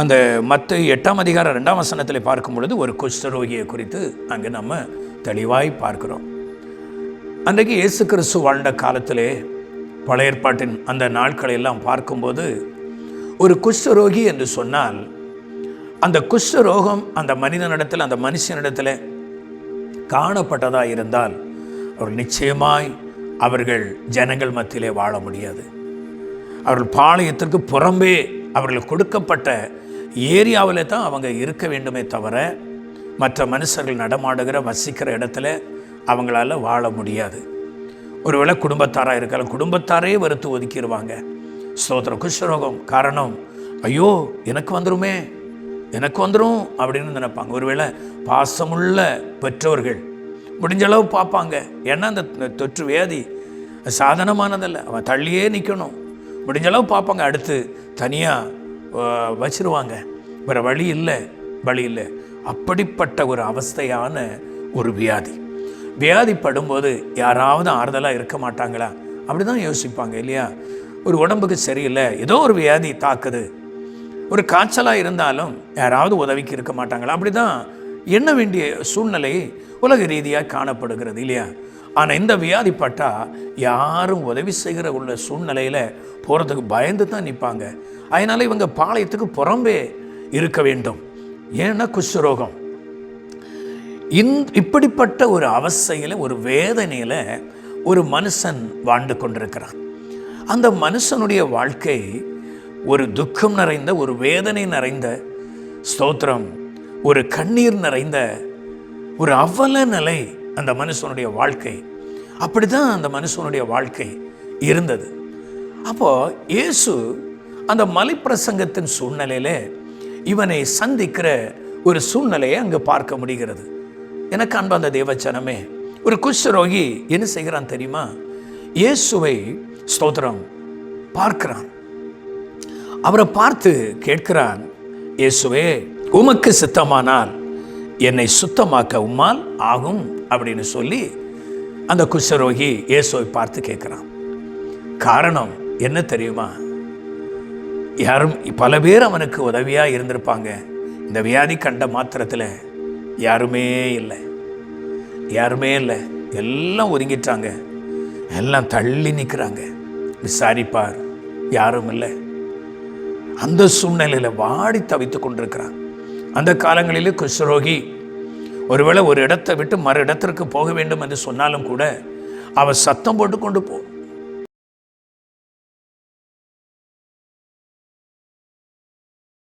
அந்த மற்ற எட்டாம் அதிகாரம் ரெண்டாம் வசனத்தில் பார்க்கும் பொழுது ஒரு குஷ்டரோகியை குறித்து அங்கே நம்ம தெளிவாய் பார்க்கிறோம். அன்றைக்கு இயேசு கிறிஸ்து வாழ்ந்த காலத்திலே பழைய ஏற்பாட்டின் அந்த நாட்களை எல்லாம் பார்க்கும்போது ஒரு குஷ்டரோகி என்று சொன்னால் அந்த குஷ்டரோகம் அந்த மனிதனிடத்தில் அந்த மனுஷனிடத்தில் காணப்பட்டதாக இருந்தால் அவர் நிச்சயமாய் அவர்கள் ஜனங்கள் மத்தியிலே வாழ முடியாது. அவர்கள் பாளையத்திற்கு புறம்பே அவர்களுக்கு கொடுக்கப்பட்ட ஏரியாவில் தான் அவங்க இருக்க வேண்டுமே தவிர மற்ற மனுஷர்கள் நடமாடுகிற வசிக்கிற இடத்துல அவங்களால வாழ முடியாது. ஒருவேளை குடும்பத்தாராக இருக்கலாம். குடும்பத்தாரே வெறுத்து ஒதுக்கிடுவாங்க ஸ்தோத்திர குஷ்டரோகம் காரணம் ஐயோ எனக்கு வந்துருமே எனக்கு வந்துடும் அப்படின்னு நினைப்பாங்க. ஒருவேளை பாசமுள்ள பெற்றோர்கள் முடிஞ்ச அளவு பார்ப்பாங்க. ஏன்னா அந்த தொற்று வியாதி சாதனமானதல்ல. அவன் தள்ளியே நிற்கணும் முடிஞ்ச அளவு பார்ப்பாங்க. அடுத்து தனியாக வச்சிருவாங்க. வேறு வழி இல்லை வழி இல்லை. அப்படிப்பட்ட ஒரு அவஸ்தையான ஒரு வியாதி. வியாதி படும்போது யாராவது ஆறுதலாக இருக்க மாட்டாங்களா? அப்படி தான் யோசிப்பாங்க இல்லையா? ஒரு உடம்புக்கு சரியில்லை ஏதோ ஒரு வியாதி தாக்குது. ஒரு காய்ச்சலாக இருந்தாலும் யாராவது உதவிக்கு இருக்க மாட்டாங்களா? அப்படி தான் எண்ண வேண்டிய சூழ்நிலை உலக ரீதியாக காணப்படுகிறது இல்லையா? ஆனால் இந்த வியாதி யாரும் உதவி செய்கிற உள்ள சூழ்நிலையில் போகிறதுக்கு பயந்து தான் நிற்பாங்க அதனால் இவங்க பாளையத்துக்கு புறம்பே இருக்க வேண்டும். ஏன்னா குஷ்ரோகம் இந் இப்படிப்பட்ட ஒரு அவஸ்தையில் ஒரு வேதனையில் ஒரு மனுஷன் வாழ்ந்து கொண்டிருக்கிறான் அந்த மனுஷனுடைய வாழ்க்கை ஒரு துக்கம் நிறைந்த ஒரு வேதனை நிறைந்த ஸ்தோத்திரம் ஒரு கண்ணீர் நிறைந்த ஒரு அவல நிலை அந்த மனுஷனுடைய வாழ்க்கை. அப்படி தான் அந்த மனுஷனுடைய வாழ்க்கை இருந்தது. அப்போது இயேசு அந்த மலைப்பிரசங்கத்தின் சூழ்நிலையில் இவனை சந்திக்கிற ஒரு சூழ்நிலையை அங்கே பார்க்க முடிகிறது. எனக்கு அன்பு அந்த தேவச்சனமே ஒரு குஷ்டரோகி என்ன செய்கிறான் தெரியுமா? இயேசுவை ஸ்தோத்திரம் பார்க்கிறான். அவரை பார்த்து கேட்கிறான் இயேசுவே உமக்கு சித்தமானால் என்னை சுத்தமாக்க உம்மால் ஆகும் அப்படின்னு சொல்லி அந்த குஷ்டரோகி இயேசுவை பார்த்து கேட்குறான். காரணம் என்ன தெரியுமா? யாரும் பல பேர் அவனுக்கு உதவியாக இருந்திருப்பாங்க. இந்த வியாதி கண்ட மாத்திரத்தில் யாருமே இல்லை. யாருமே இல்லை. எல்லாம் ஒதுங்கிட்டாங்க. எல்லாம் தள்ளி நிற்கிறாங்க விசாரிப்பார். யாரும் இல்லை. அந்த சூழ்நிலையில் வாடி தவித்து கொண்டிருக்கிறான். அந்த காலங்களிலே குஷ்ரோகி ஒருவேளை ஒரு இடத்தை விட்டு மறு இடத்திற்கு போக வேண்டும் என்று சொன்னாலும் கூட அவன் சத்தம் போட்டு கொண்டு போ